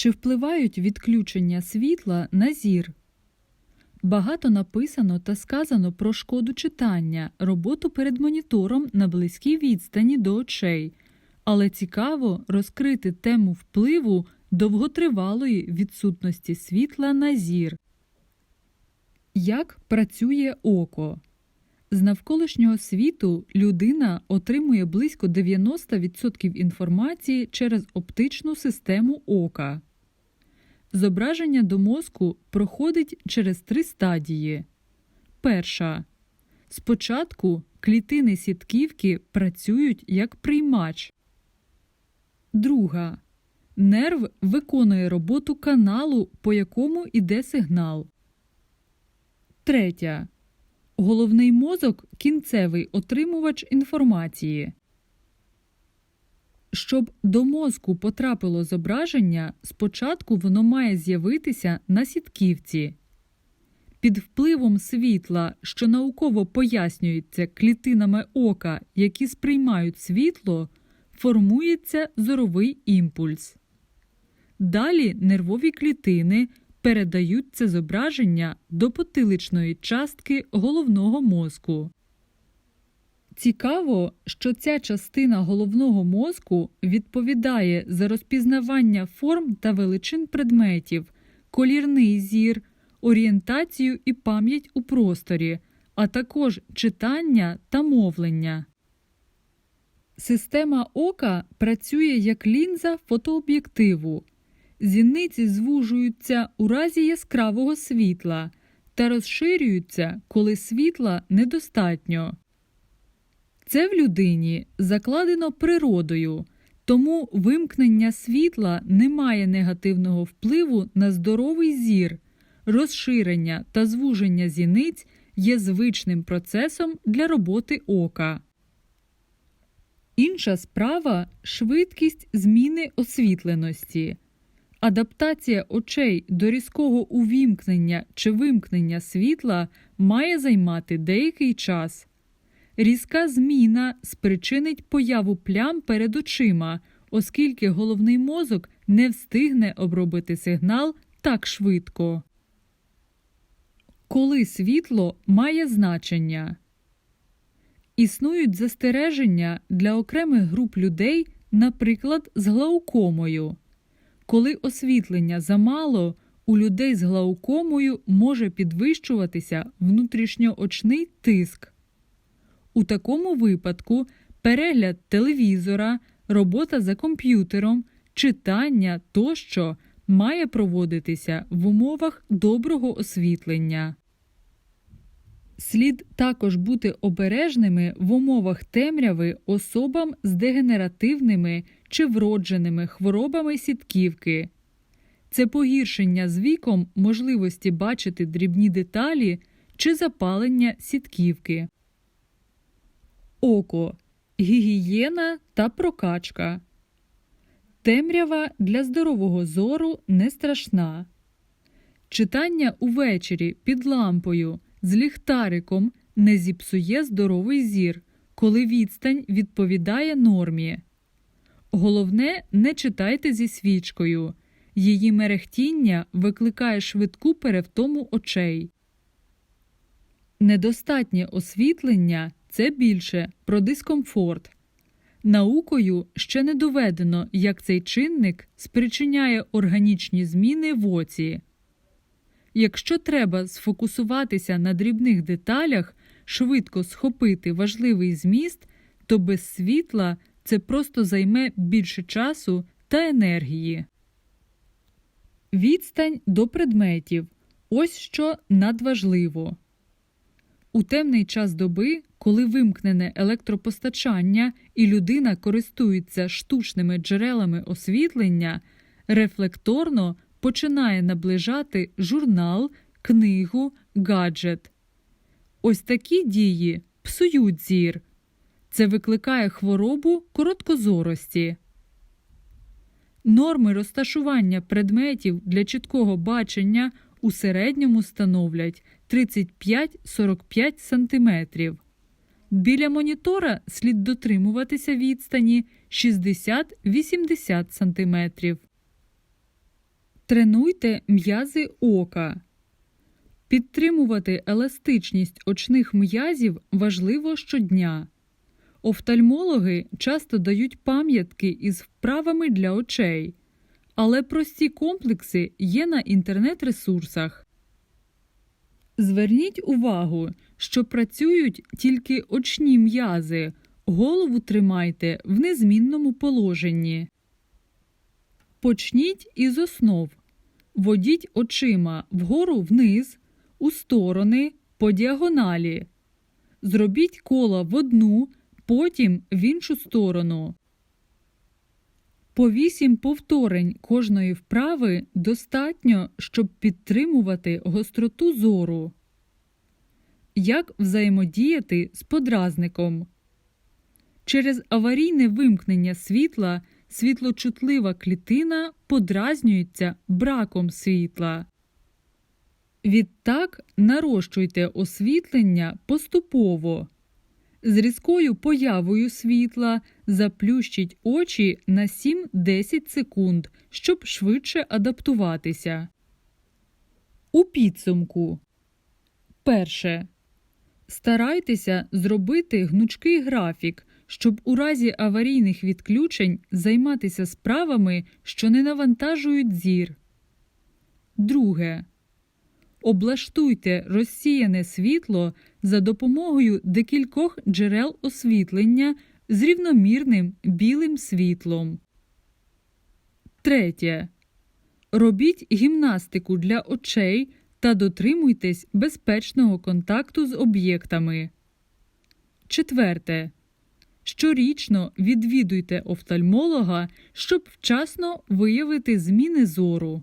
Чи впливають відключення світла на зір? Багато написано та сказано про шкоду читання, роботу перед монітором на близькій відстані до очей, але цікаво розкрити тему впливу довготривалої відсутності світла на зір. Як працює око? З навколишнього світу людина отримує близько 90% інформації через оптичну систему ока. Зображення до мозку проходить через три стадії. Перша. Спочатку клітини сітківки працюють як приймач. Друга. Нерв виконує роботу каналу, по якому йде сигнал. Третя. Головний мозок кінцевий отримувач інформації. Щоб до мозку потрапило зображення, спочатку воно має з'явитися на сітківці. Під впливом світла, що науково пояснюється клітинами ока, які сприймають світло, формується зоровий імпульс. Далі нервові клітини передають це зображення до потиличної частки головного мозку. Цікаво, що ця частина головного мозку відповідає за розпізнавання форм та величин предметів, колірний зір, орієнтацію і пам'ять у просторі, а також читання та мовлення. Система ока працює як лінза фотооб'єктиву. Зіниці звужуються у разі яскравого світла та розширюються, коли світла недостатньо. Це в людині закладено природою, тому вимкнення світла не має негативного впливу на здоровий зір, розширення та звуження зіниць є звичним процесом для роботи ока. Інша справа швидкість зміни освітленості. Адаптація очей до різкого увімкнення чи вимкнення світла має займати деякий час. Різка зміна спричинить появу плям перед очима, оскільки головний мозок не встигне обробити сигнал так швидко. Коли світло має значення. Існують застереження для окремих груп людей, наприклад, з глаукомою. Коли освітлення замало, у людей з глаукомою може підвищуватися внутрішньоочний тиск. У такому випадку перегляд телевізора, робота за комп'ютером, читання тощо має проводитися в умовах доброго освітлення. Слід також бути обережними в умовах темряви особам з дегенеративними чи вродженими хворобами сітківки. Це погіршення з віком можливості бачити дрібні деталі чи запалення сітківки. Око, гігієна та прокачка. Темрява для здорового зору не страшна. Читання увечері під лампою з ліхтариком не зіпсує здоровий зір, коли відстань відповідає нормі. Головне, не читайте зі свічкою. Її мерехтіння викликає швидку перевтому очей. Недостатнє освітлення це більше про дискомфорт. Наукою ще не доведено, як цей чинник спричиняє органічні зміни в оці. Якщо треба сфокусуватися на дрібних деталях, швидко схопити важливий зміст, то без світла це просто займе більше часу та енергії. Відстань до предметів ось що надважливо. У темний час доби, коли вимкнене електропостачання і людина користується штучними джерелами освітлення, рефлекторно починає наближати журнал, книгу, гаджет. Ось такі дії псують зір. Це викликає хворобу короткозорості. Норми розташування предметів для чіткого бачення у середньому становлять 35-45 см. Біля монітора слід дотримуватися відстані 60-80 см. Тренуйте м'язи ока. Підтримувати еластичність очних м'язів важливо щодня. Офтальмологи часто дають пам'ятки із вправами для очей, але прості комплекси є на інтернет-ресурсах. Зверніть увагу, що працюють тільки очні м'язи, голову тримайте в незмінному положенні. Почніть із основ. Водіть очима вгору вниз, у сторони, по діагоналі. Зробіть кола в одну, потім в іншу сторону. По вісім повторень кожної вправи достатньо, щоб підтримувати гостроту зору. Як взаємодіяти з подразником? Через аварійне вимкнення світла світлочутлива клітина подразнюється браком світла. Відтак нарощуйте освітлення поступово. З різкою появою світла заплющіть очі на 7-10 секунд, щоб швидше адаптуватися. У підсумку. Перше. Старайтеся зробити гнучкий графік, щоб у разі аварійних відключень займатися справами, що не навантажують зір. Друге. Облаштуйте розсіяне світло за допомогою декількох джерел освітлення з рівномірним білим світлом. Третє. Робіть гімнастику для очей та дотримуйтесь безпечного контакту з об'єктами. Четверте. Щорічно відвідуйте офтальмолога, щоб вчасно виявити зміни зору.